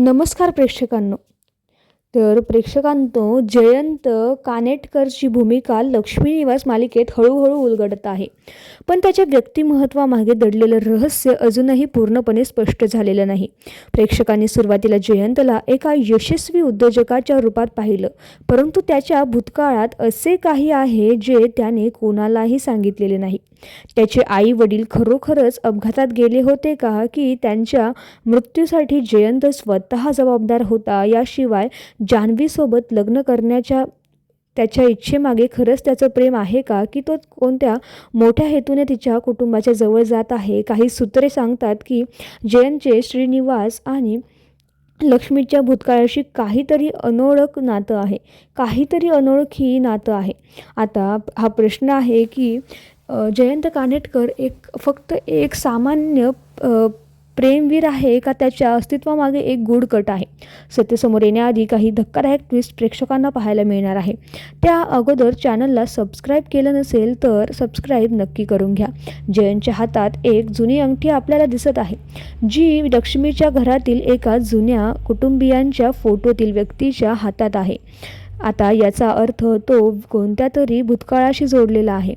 नमस्कार प्रेक्षकांनो. तर प्रेक्षकांनो जयंत कानेटकरची भूमिका लक्ष्मी निवास मालिकेत हळूहळू उलगडत आहे. पण त्याच्या व्यक्तिमहत्वामागे दडलेलं रहस्य अजूनही पूर्णपणे स्पष्ट झालेलं नाही. प्रेक्षकांनी सुरुवातीला जयंतला एका यशस्वी उद्योजकाच्या रूपात पाहिलं. परंतु त्याच्या भूतकाळात असे काही आहे जे त्याने कोणालाही सांगितलेले नाही. त्याचे आई वडील खरोखरच अपघातात गेले होते का? की त्यांच्या मृत्यूसाठी जयंत स्वतः जबाबदार होता याशिवाय जान्हवीसोबत लग्न करण्याच्या त्याच्या इच्छेमागे खरंच त्याचं प्रेम आहे का? की तो कोणत्या मोठ्या हेतूने तिच्या कुटुंबाच्या जवळ जात आहे? काही सूत्रे सांगतात की जयंतचे श्रीनिवास आणि लक्ष्मीच्या भूतकाळाशी काहीतरी अनोळख नातं आहे. काहीतरी अनोळखी नातं आहे. आता हा प्रश्न आहे की जयंत कानेटकर एक फक्त एक सामान्य प्रेमवीर आहे का त्याच्या अस्तित्वामागे एक गूढकट आहे? सत्यसमोर येण्याआधी काही धक्कादायक ट्विस्ट प्रेक्षकांना पाहायला मिळणार आहे. त्या अगोदर चॅनलला सबस्क्राईब केलं नसेल तर सबस्क्राईब नक्की करून घ्या. जयंतच्या हातात एक जुनी अंगठी आपल्याला दिसत आहे. जी लक्ष्मीच्या घरातील एका जुन्या कुटुंबियांच्या फोटोतील व्यक्तीच्या हातात आहे. आता याचा अर्थ तो कोणत्या तरी भूतकाळाशी जोडलेला आहे.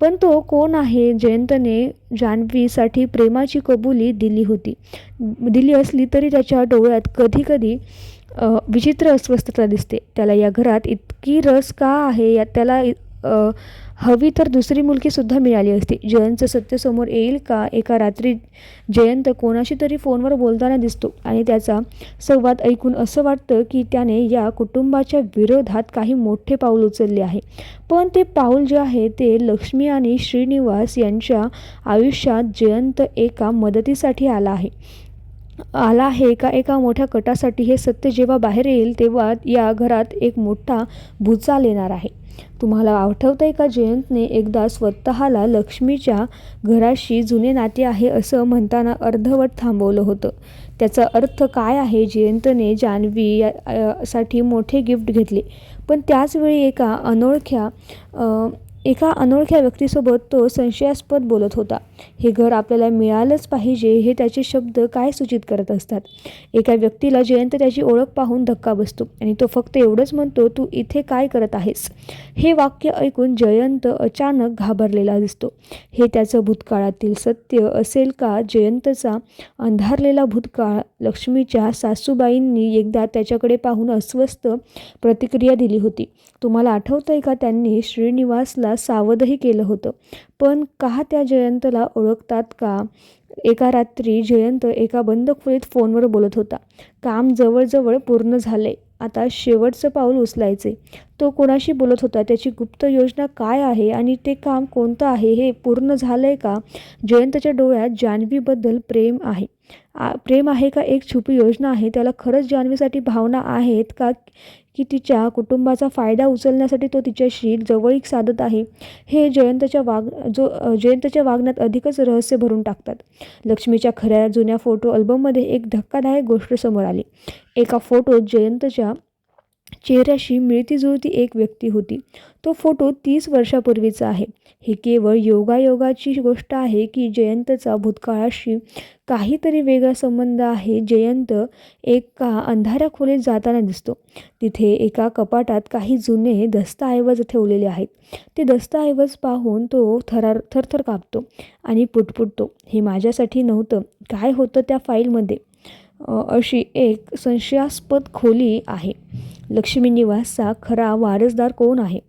पण तो कोण आहे? जयंतने जान्हवीसाठी प्रेमाची कबुली दिली होती. दिली असली तरी त्याच्या डोळ्यात कधीकधी विचित्र अस्वस्थता दिसते. त्याला या घरात इतकी रस का आहे? या त्याला हवी तर दुसरी मुलगीसुद्धा मिळाली असती. जयंतचं सत्य समोर येईल का? एका रात्री जयंत कोणाशी तरी फोनवर बोलताना दिसतो आणि त्याचा संवाद ऐकून असं वाटतं की त्याने या कुटुंबाच्या विरोधात काही मोठे पाऊल उचलले आहे. पण ते पाऊल जे आहे ते लक्ष्मी आणि श्रीनिवास यांच्या आयुष्यात जयंत एका मदतीसाठी आला आहे. आला आहे. का एका मोठ्या कटासाठी हे सत्य जेव्हा बाहेर येईल तेव्हा या घरात एक मोठा भूचाल येणार आहे. तुम्हाला आठवतं आहे का जयंतने एकदा स्वतःला लक्ष्मीच्या घराशी जुने नाते आहे असं म्हणताना अर्धवट थांबवलं होतं? त्याचा अर्थ काय आहे? जयंतने जान्हवी साठी मोठे गिफ्ट घेतले. पण त्याचवेळी एका अनोळख्या एका अनोळख्या व्यक्तीसोबत तो संशयास्पद बोलत होता. हे घर आपल्याला मिळालंच पाहिजे हे त्याचे शब्द काय सूचित करत असतात? एका व्यक्तीला जयंत त्याची ओळख पाहून धक्का बसतो आणि तो फक्त एवढंच म्हणतो तू इथे काय करत आहेस? हे वाक्य ऐकून जयंत अचानक घाबरलेला दिसतो. हे त्याचं भूतकाळातील सत्य असेल का? जयंतचा अंधारलेला भूतकाळ लक्ष्मीच्या सासूबाईंनी एकदा त्याच्याकडे पाहून अस्वस्थ प्रतिक्रिया दिली होती. तुम्हाला आठवतंय का? त्यांनी श्रीनिवासला सावधही केलं होतं. पण का त्या जयंतला ओळखतात का? एका रात्री जयंत एका बंद खोलीत फोनवर बोलत होता. काम जवळजवळ पूर्ण झाले. आता शेवटचं पाऊल उचलायचे. तो कोणाशी बोलत होता? त्याची गुप्त योजना काय आहे आणि ते काम कोणतं आहे? हे पूर्ण झालं आहे का? जयंतच्या डोळ्यात जान्हवीबद्दल प्रेम आहे. आ प्रेम आहे का? एक छुपी योजना आहे? त्याला खरंच जान्हवीसाठी भावना आहेत का? की तिच्या कुटुंबाचा फायदा उचलण्यासाठी तो तिच्याशी जवळीक साधत आहे. हे जयंतच्या वाग जो जयंतच्या वागण्यात अधिकच रहस्य भरून टाकतात. लक्ष्मीच्या खऱ्या जुन्या फोटो अल्बममध्ये एक धक्कादायक गोष्ट समोर आली. एका फोटोत जयंतच्या चेहऱ्याशी मिळती जुळती एक व्यक्ती होती. तो फोटो तीस वर्षापूर्वीचा आहे. ही केवळ योगायोगाची गोष्ट आहे की जयंतचा भूतकाळाशी काहीतरी वेगळा संबंध आहे. जयंत एका अंधाऱ्या खोलीत जाताना दिसतो. तिथे एका कपाटात काही जुने दस्तऐवज ठेवलेले आहेत. ते दस्तऐवज पाहून तो थरार थरथर कापतो आणि पुटपुटतो. हे माझ्यासाठी नव्हतं. काय होतं त्या फाईलमध्ये? अशी एक संशयास्पद खोली आहे. लक्ष्मी निवासचा खरा वारसदार कोण आहे?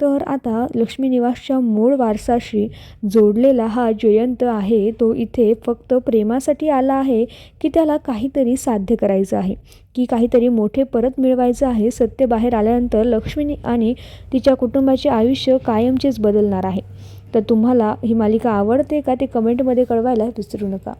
तर आता लक्ष्मी निवासच्या मूळ वारसाशी जोडलेला हा जयंत आहे तो इथे फक्त प्रेमासाठी आला आहे की त्याला काहीतरी साध्य करायचं आहे? की काहीतरी मोठे परत मिळवायचं आहे? सत्य बाहेर आल्यानंतर लक्ष्मी आणि तिच्या कुटुंबाचे आयुष्य कायमचेच बदलणार आहे. तर तुम्हाला ही मालिका आवडते का ते कमेंटमध्ये कळवायला विसरू नका.